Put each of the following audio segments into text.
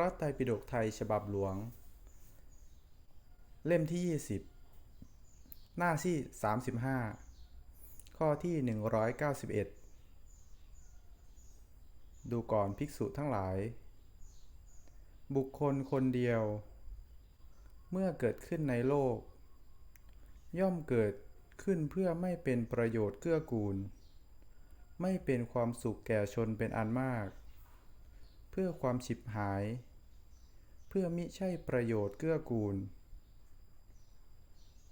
ระไตรปิฎกไทยฉบับหลวง เล่มที่ 20 หน้าที่ 35 ข้อที่ 191 ดูก่อนภิกษุทั้งหลาย บุคคลคนเดียว เมื่อเกิดขึ้นในโลก ย่อมเกิดขึ้นเพื่อไม่เป็นประโยชน์เกื้อกูล ไม่เป็นความสุขแก่ชนเป็นอันมาก เพื่อความฉิบหาย เพื่อมิใช่ประโยชน์เกื้อกูล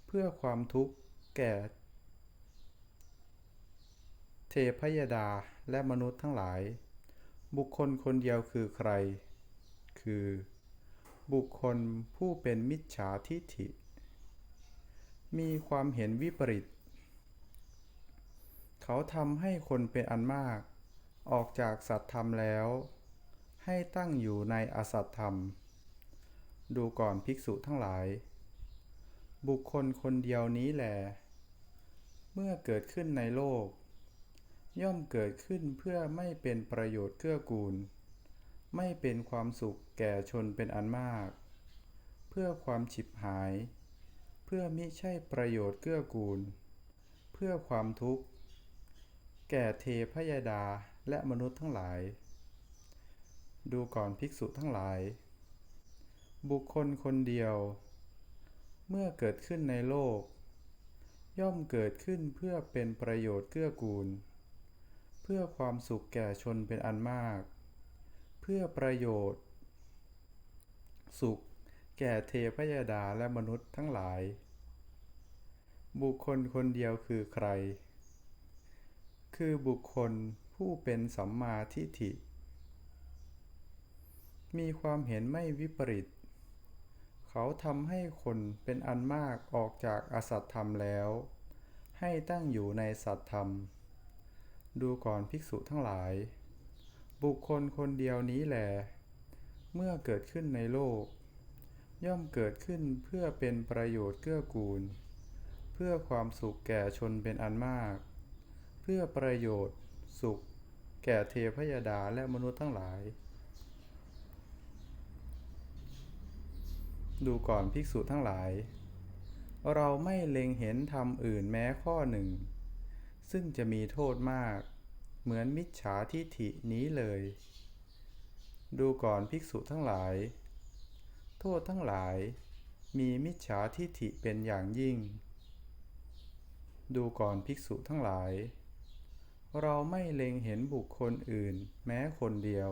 เพื่อความทุกข์แก่ เทพยดาและมนุษย์ทั้งหลาย บุคคลคนเดียวคือใคร คือ บุคคลผู้เป็นมิจฉาทิฐิ มีความเห็นวิปริต เขาทำให้คนเป็นอันมาก ออกจากสัตธรรมแล้ว ให้ตั้งอยู่ในอสัตธรรม ดูก่อนภิกษุทั้งหลาย บุคคลคนเดียวนี้แหลเมื่อเกิดขึ้นในโลก ย่อมเกิดขึ้นเพื่อไม่เป็นประโยชน์เกื้อกูล ไม่เป็นความสุขแก่ชนเป็นอันมาก เพื่อความฉิบหาย เพื่อมิใช่ประโยชน์เกื้อกูล เพื่อความทุกข์ แก่เทพยดาและมนุษย์ทั้งหลาย ดูก่อนภิกษุทั้งหลาย บุคคลคนเดียว เมื่อเกิดขึ้นในโลก ย่อมเกิดขึ้นเพื่อเป็นประโยชน์เกื้อกูล เพื่อความสุขแก่ชนเป็นอันมาก เพื่อประโยชน์ สุขแก่เทพยดาและมนุษย์ทั้งหลาย บุคคลคนเดียวคือใคร คือบุคคลผู้เป็นสัมมาทิฏฐิ มีความเห็นไม่วิปริต เขาทำให้คนเป็นอันมากออกจากอสัตธรรมแล้ว ให้ตั้งอยู่ในสัตธรรม ดูก่อนภิกษุทั้งหลาย บุคคลคนเดียวนี้แหลเมื่อเกิดขึ้นในโลก ย่อมเกิดขึ้นเพื่อเป็นประโยชน์เกื้อกูล เพื่อความสุขแก่ชนเป็นอันมาก เพื่อประโยชน์สุข แก่เทพยดาและมนุษย์ทั้งหลาย ดูก่อนภิกษุทั้งหลาย เราไม่เล็งเห็นธรรมอื่นแม้ข้อหนึ่ง ซึ่งจะมีโทษมาก เหมือนมิจฉาทิฐินี้เลย ดูก่อนภิกษุทั้งหลาย โทษทั้งหลายมีมิจฉาทิฐิเป็นอย่างยิ่ง ดูก่อนภิกษุทั้งหลาย เราไม่เล็งเห็นบุคคลอื่นแม้คนเดียว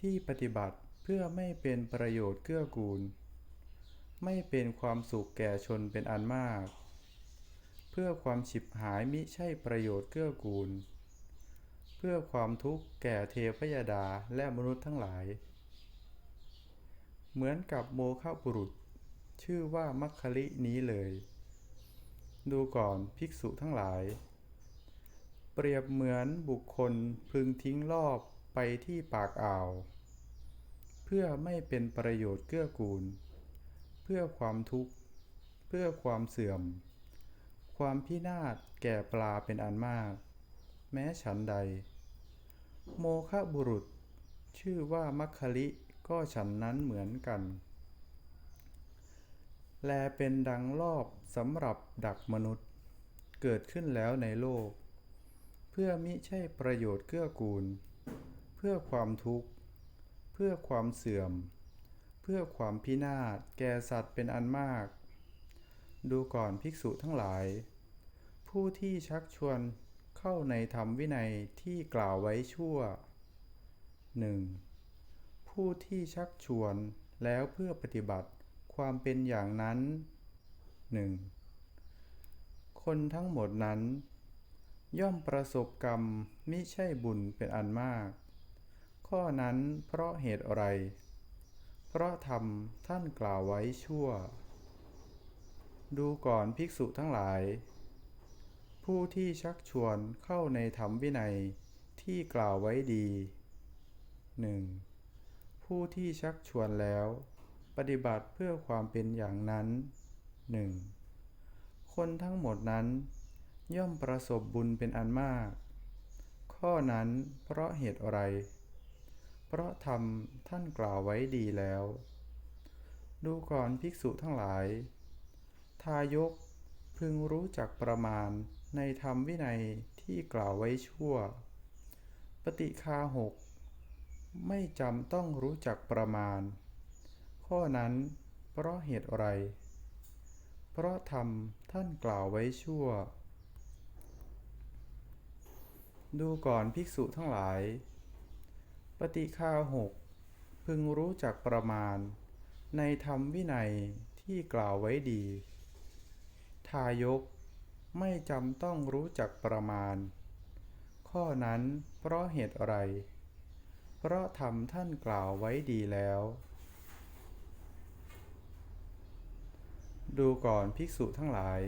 ที่ปฏิบัติ พื่อไม่เป็นประโยชน์เกื้อกูล ไม่เป็นความสุขแก่ชนเป็นอันมาก เพื่อความฉิบหายมิใช่ประโยชน์เกื้อกูล เพื่อความทุกข์แก่เทพยดาและมนุษย์ทั้งหลาย เหมือนกับโมฆะบุรุษ ชื่อว่ามัคคลินี้เลย ดูก่อนภิกษุทั้งหลาย เปรียบเหมือนบุคคลพึงทิ้งรอบไปที่ปากอ่าว เพื่อไม่เป็นประโยชน์เกื้อกูล เพื่อความทุกข์ เพื่อความเสื่อม ความพินาศแก่ปลาเป็นอันมาก แม้ฉันใด โมฆะบุรุษ ชื่อว่ามัคคลิก็ฉันนั้นเหมือนกัน แลเป็นดังรอบสำหรับดักมนุษย์ เกิดขึ้นแล้วในโลก เพื่อมิใช่ประโยชน์เกื้อกูล เพื่อความทุกข์ พื่อความเสื่อม เพื่อความพินาศแก่สัตว์เป็นอันมาก ดูก่อนภิกษุทั้งหลาย ผู้ที่ชักชวนเข้าในธรรมวินัยที่กล่าวไว้ชั่วหนึ่งผู้ที่ชักชวนแล้วเพื่อปฏิบัติความเป็นอย่างนั้นหนึ่งคนทั้งหมดนั้น ย่อมประสบกรรมมิใช่บุญเป็นอันมาก ข้อนั้นเพราะเหตุอะไร เพราะธรรมท่านกล่าวไว้ชั่ว ดูก่อนภิกษุทั้งหลาย ผู้ที่ชักชวนเข้าในธรรมวินัยที่กล่าวไว้ดีหนึ่งผู้ที่ชักชวนแล้ว ปฏิบัติเพื่อความเป็นอย่างนั้นหนึ่งคนทั้งหมดนั้น ย่อมประสบบุญเป็นอันมาก ข้อนั้นเพราะเหตุอะไร เพราะธรรมท่านกล่าวไว้ดีแล้ว ดูก่อนภิกษุทั้งหลาย ทายกพึงรู้จักประมาณในธรรมวินัยที่กล่าวไว้ชั่ว ปฏิคาหกไม่จำต้องรู้จักประมาณ ข้อนั้นเพราะเหตุอะไร เพราะธรรมท่านกล่าวไว้ชั่ว ดูก่อนภิกษุทั้งหลาย ปฏิคาหกพึงรู้จักประมาณ ในธรรมวินัยที่กล่าวไว้ดี ทายกไม่จำต้องรู้จักประมาณ ข้อนั้นเพราะเหตุอะไร เพราะธรรมท่านกล่าวไว้ดีแล้ว ดูก่อนภิกษุทั้งหลาย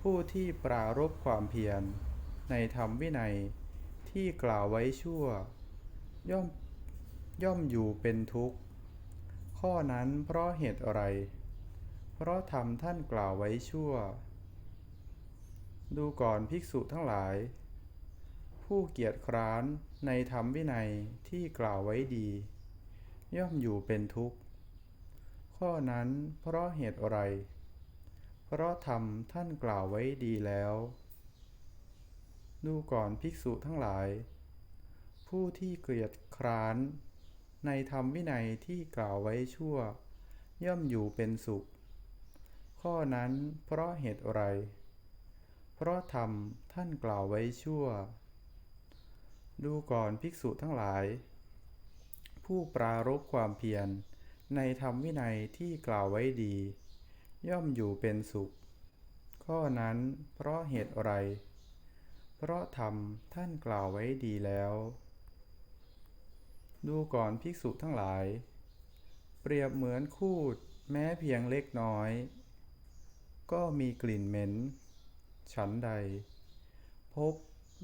ผู้ที่ปรารบความเพียรในธรรมวินัยที่กล่าวไว้ชั่ว ย่อมย่อมอยู่เป็นทุกข์ ข้อนั้นเพราะเหตุอะไร เพราะธรรมท่านกล่าวไว้ชั่ว ดูก่อนภิกษุทั้งหลาย ผู้เกียจคร้านในธรรมวินัยที่กล่าวไว้ดี ย่อมอยู่เป็นทุกข์ ข้อนั้นเพราะเหตุอะไร เพราะธรรมท่านกล่าวไว้ดีแล้ว ดูก่อนภิกษุทั้งหลาย ผู้ที่เกลียจคร้าน ในธรรมวินัยที่กล่าวไว้ชั่ว ย่อมอยู่เป็นสุข ข้อนั้นเพราะเหตุอะไร เพราะธรรมท่านกล่าวไว้ชั่ว ดูก่อนภิกษุทั้งหลาย ผู้ปรารบความเพียร ในธรรมวินัยที่กล่าวไว้ดี ย่อมอยู่เป็นสุข ข้อนั้นเพราะเหตุอะไร เพราะธรรมท่านกล่าวไว้ดีแล้ว ดูก่อนภิกษุทั้งหลาย เปรียบเหมือนคูดแม้เพียงเล็กน้อย ก็มีกลิ่นเหม็น ฉันใด พบ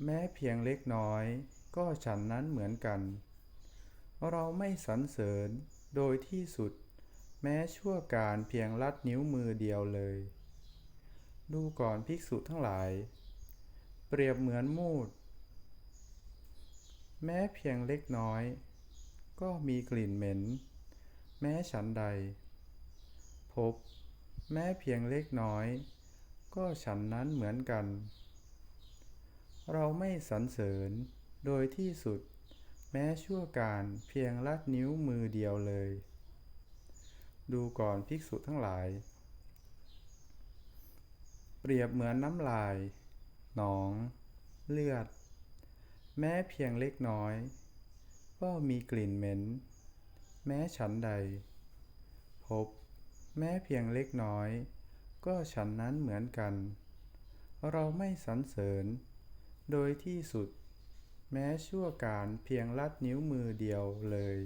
แม้เพียงเล็กน้อย ก็ฉันนั้นเหมือนกัน เราไม่สรรเสริญโดยที่สุด แม้ชั่วการเพียงลัดนิ้วมือเดียวเลย ดูก่อนภิกษุทั้งหลาย เปรียบเหมือนมูด แม้เพียงเล็กน้อย ก็มีกลิ่นเหม็น แม้ฉันใด พบ แม้เพียงเล็กน้อย ก็ฉันนั้นเหมือนกัน เราไม่สรรเสริญโดยที่สุด แม้ชั่วการเพียงลัดนิ้วมือเดียวเลย ดูก่อนภิกษุทั้งหลาย เปรียบเหมือนน้ำลาย หนอง เลือด แม้เพียงเล็กน้อย ก็มีกลิ่นเหม็น แม้ฉันใด พบ แม้เพียงเล็กน้อย ก็ฉันนั้นเหมือนกัน เราไม่สรรเสริญ โดยที่สุด แม้ชั่วการเพียงลัดนิ้วมือเดียวเลย